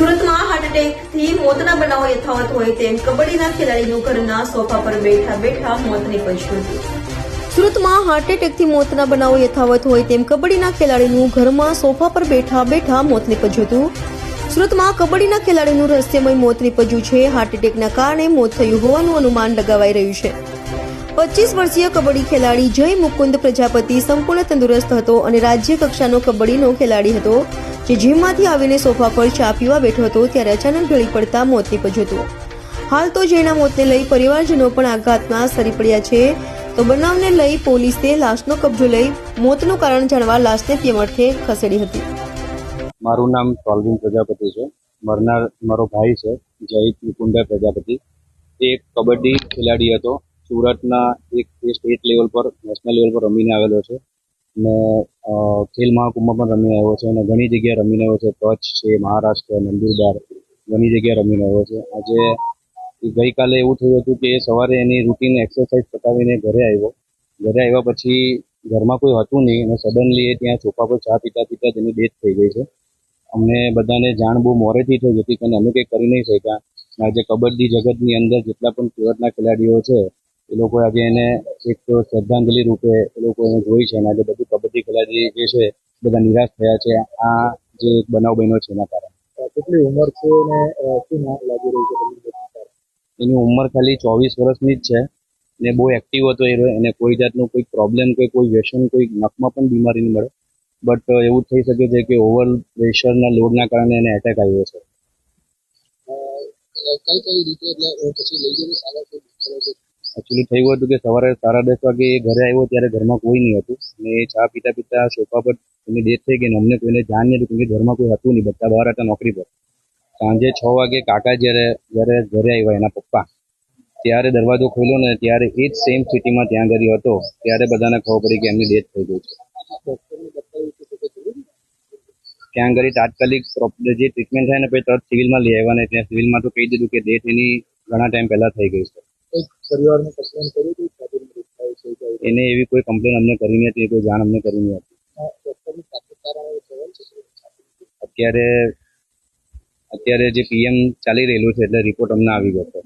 સુરતમાં હાર્ટ એટેકથી મોતના બનાવો યથાવત હોય તેમ કબડ્ડીના ખેલાડીનું ઘરના સોફા પર બેઠા બેઠા મોત નીપજ્યું. સુરતમાં હાર્ટ એટેકથી મોતના બનાવો યથાવત હોય તેમ કબડ્ડીના ખેલાડીનું ઘરમાં સોફા પર બેઠા બેઠા મોત નીપજ્યું હતું. સુરતમાં કબડ્ડીના ખેલાડીનું રહસ્યમય મોત નીપજ્યું છે. હાર્ટ એટેકના કારણે મોત થયું હોવાનું અનુમાન લગાવાઈ રહ્યું છે. પચીસ વર્ષીય કબડ્ડી ખેલાડી જય મુકુંદ પ્રજાપતિ સંપૂર્ણ તંદુરસ્ત હતો અને રાજ્ય કક્ષાનો કબડ્ડીનો ખેલાડી હતો, જે જીમમાંથી આવીને સોફા પર ચા પીવા બેઠો હતો ત્યારે અચાનક ઢળી પડતા મોત નીપજ્યું હતું. હાલ તો જયના મોતને લઈ પરિવારજનો પણ આઘાતમાં સરી પડ્યા છે. તો બનાવને લઈ પોલીસે લાશનો કબજો લઈ મોતનું કારણ જાણવા લાશને તેમર્થે ખસેડી હતી. મારું નામ ટોલવિન પ્રજાપતિ છે. મરનાર, મારો ભાઈ છે, જય મુકુંડા પ્રજાપતિ. એ કબડ્ડી ખેલાડી હતો. સુરતના એક સ્ટેટ લેવલ પર, નેશનલ લેવલ પર રમીને આવેલો છે. અને ખેલ મહાકુંભમાં પણ રમીને આવ્યો છે અને ઘણી જગ્યાએ રમીને આવ્યો છે. કચ્છ છે, મહારાષ્ટ્ર, નંદુરબાર, ઘણી જગ્યાએ રમીને આવ્યો છે. આજે ગઈકાલે એવું થયું હતું કે સવારે એની રૂટીન એક્સરસાઇઝ પતાવીને ઘરે આવ્યો. ઘરે આવ્યા પછી ઘરમાં કોઈ હતું નહીં અને સડનલી એ ત્યાં સોફા પર ચા પીતા પીતા તેની ડેથ થઈ ગઈ છે. અમને બધાને જાણ બહુ મોરેથી થઈ જેથી કરીને અમે કંઈ કરી નહીં શક્યા. આજે કબડ્ડી જગતની અંદર જેટલા પણ સુરતના ખેલાડીઓ છે એ લોકો આજે એને એક શ્રદ્ધાંજલિ રૂપે એ લોકો એને જોઈ છે અને આજે બધું કબડ્ડી ખેલાડી જે છે બધા નિરાશ થયા છે. આ જે એક બનાવ બન્યો છે એના કારણે. કેટલી ઉંમર છે અને શું લાગી રહ્યું છે એની ઉંમર ખાલી ચોવીસ વર્ષની જ છે ને બહુ એક્ટિવ હતો એ રહ્યો. એને કોઈ જાતનું કોઈ પ્રોબ્લેમ કે કોઈ વ્યસન કોઈ નખમાં પણ બીમારી નહીં મળે. બટ એવું થઈ શકે છે કે ઓવર પ્રેશરના લોડના કારણે એને એટેક આવ્યો છે. કઈ કઈ રીતે એટલે પછી લઈ જઈને સારા છે? એકચ્યુઅલી થયું હતું કે સવારે સાડા દસ વાગે એ ઘરે આવ્યો ત્યારે ઘરમાં કોઈ નહીં હતું. અને ચા પીતા પીતા સોફા પર એની ડેથ થઈ ગઈ અમને કોઈને જાણ નહીં હતું કે ઘરમાં કોઈ હતું નહીં. બધા બહાર હતા નોકરી પર. સાંજે છ વાગે કાકા જ્યારે જ્યારે ઘરે આવ્યા એના પપ્પા, ત્યારે દરવાજો ખોલ્યો ને ત્યારે એ જ સેમ સિટીમાં ત્યાં ગયો હતો. ત્યારે બધાને ખબર પડી કે એમની ડેથ થઈ ગઈ છે? ત્યાં આગળ તાત્કાલિક જે ટ્રીટમેન્ટ થાય ને પછી તરત સિવિલમાં લઈ આવ્યા ને ત્યાં સિવિલમાં તો કહી દીધું કે ડેથ એની ઘણા ટાઈમ પહેલા થઈ ગઈ છે. કોઈ પરિવારને કમ્પ્લેન કરી હતી સાથે મૃત્યુ થયું છે એને એવી કોઈ કમ્પ્લેન અમને કરી નહીં હતી કોઈ જાણ અમને કરી નહીં હતી. અત્યારે અત્યારે જે પીએમ ચાલી રહેલું છે એટલે રિપોર્ટ અમને આવી ગયો છે.